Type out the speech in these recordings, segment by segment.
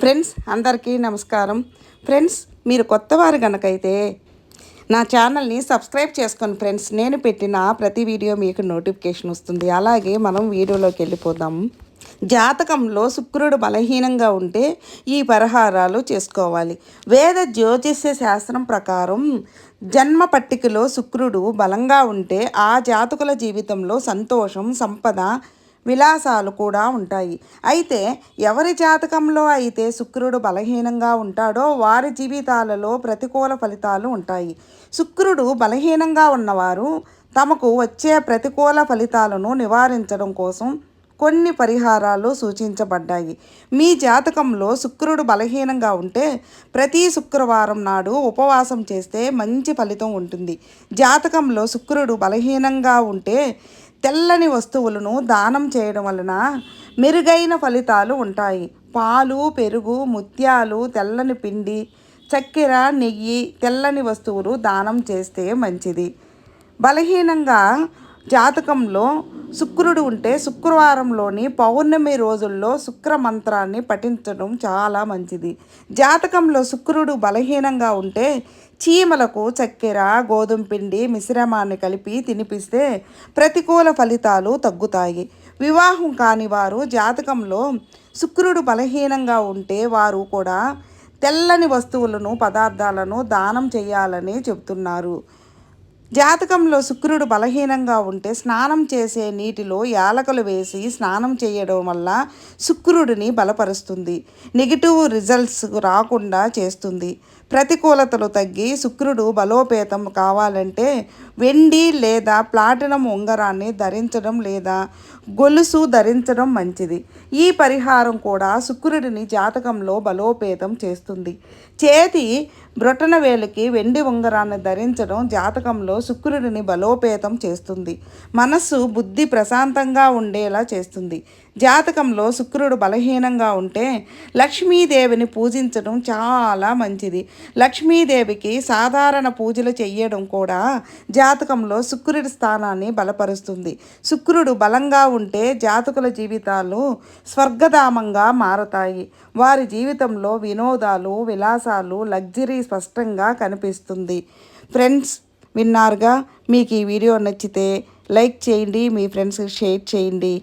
Friends అందరికీ నమస్కారం. Friends మీరు కొత్తవారు కనుకైతే నా ఛానల్ని సబ్స్క్రైబ్ చేసుకోండి ఫ్రెండ్స్ నేను పెట్టిన ప్రతి వీడియో మీకు నోటిఫికేషన్ వస్తుంది. అలాగే మనం వీడియోలోకి వెళ్ళిపోదాం. జాతకంలో శుక్రుడు బలహీనంగా ఉంటే ఈ పరిహారాలు చేసుకోవాలి. వేద జ్యోతిష్య శాస్త్రం ప్రకారం జన్మ పట్టికలో శుక్రుడు బలంగా ఉంటే ఆ జాతకుల జీవితంలో సంతోషం సంపద విలాసాలు కూడా ఉంటాయి. అయితే ఎవరి జాతకంలో అయితే శుక్రుడు బలహీనంగా ఉంటాడో వారి జీవితాలలో ప్రతికూల ఫలితాలు ఉంటాయి. శుక్రుడు బలహీనంగా ఉన్నవారు తమకు వచ్చే ప్రతికూల ఫలితాలను నివారించడం కోసం కొన్ని పరిహారాలు సూచించబడ్డాయి. మీ జాతకంలో శుక్రుడు బలహీనంగా ఉంటే ప్రతి శుక్రవారం నాడు ఉపవాసం చేస్తే మంచి ఫలితం ఉంటుంది. జాతకంలో శుక్రుడు బలహీనంగా ఉంటే తెల్లని వస్తువులను దానం చేయడం వలన మెరుగైన ఫలితాలు ఉంటాయి. పాలు పెరుగు ముత్యాలు తెల్లని పిండి చక్కెర నెయ్యి తెల్లని వస్తువులు దానం చేస్తే మంచిది. బలహీనంగా జాతకంలో శుక్రుడు ఉంటే శుక్రవారంలోని పౌర్ణమి రోజుల్లో శుక్ర మంత్రాన్ని పఠించడం చాలా మంచిది. జాతకంలో శుక్రుడు బలహీనంగా ఉంటే చీమలకు చక్కెర గోధుమ పిండి మిశ్రమాన్ని కలిపి తినిపిస్తే ప్రతికూల ఫలితాలు తగ్గుతాయి. వివాహం కాని వారు జాతకంలో శుక్రుడు బలహీనంగా ఉంటే వారు కూడా తెల్లని వస్తువులను పదార్థాలను దానం చేయాలని చెబుతున్నారు. జాతకంలో శుక్రుడు బలహీనంగా ఉంటే స్నానం చేసే నీటిలో యాలకలు వేసి స్నానం చేయడం వల్ల శుక్రుడిని బలపరుస్తుంది. నెగిటివ్ రిజల్ట్స్ రాకుండా చేస్తుంది. ప్రతికూలతలు తగ్గి శుక్రుడు బలోపేతం కావాలంటే వెండి లేదా ప్లాటినం ఉంగరాన్ని ధరించడం లేదా గొలుసు ధరించడం మంచిది. ఈ పరిహారం కూడా శుక్రుడిని జాతకంలో బలోపేతం చేస్తుంది. చేతి బ్రొటన వేలికి వెండి ఉంగరాన్ని ధరించడం జాతకంలో శుక్రుడిని బలోపేతం చేస్తుంది. మనస్సు బుద్ధి ప్రశాంతంగా ఉండేలా చేస్తుంది. జాతకంలో శుక్రుడు బలహీనంగా ఉంటే లక్ష్మీదేవిని పూజించడం చాలా మంచిది. లక్ష్మీదేవికి సాధారణ పూజలు చేయడం కూడా జాతకంలో శుక్రుడి స్థానాన్ని బలపరుస్తుంది. శుక్రుడు బలంగా ఉంటే జాతకుల జీవితాలు స్వర్గధామంగా మారతాయి. వారి జీవితంలో వినోదాలు విలాసాలు లగ్జరీ స్పష్టంగా కనిపిస్తుంది. ఫ్రెండ్స్ విన్నారుగా? మీకు ఈ వీడియో నచ్చితే లైక్ చేయండి మీ ఫ్రెండ్స్కి షేర్ చేయండి.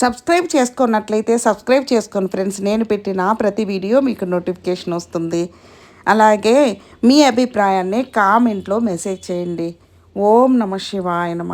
సబ్స్క్రైబ్ చేసుకున్నట్లయితే సబ్స్క్రైబ్ చేసుకోండి ఫ్రెండ్స్ నేను పెట్టిన ప్రతి వీడియో మీకు నోటిఫికేషన్ వస్తుంది. అలాగే మీ అభిప్రాయాన్ని కామెంట్లో మెసేజ్ చేయండి. ఓం నమ శివాయ నమ.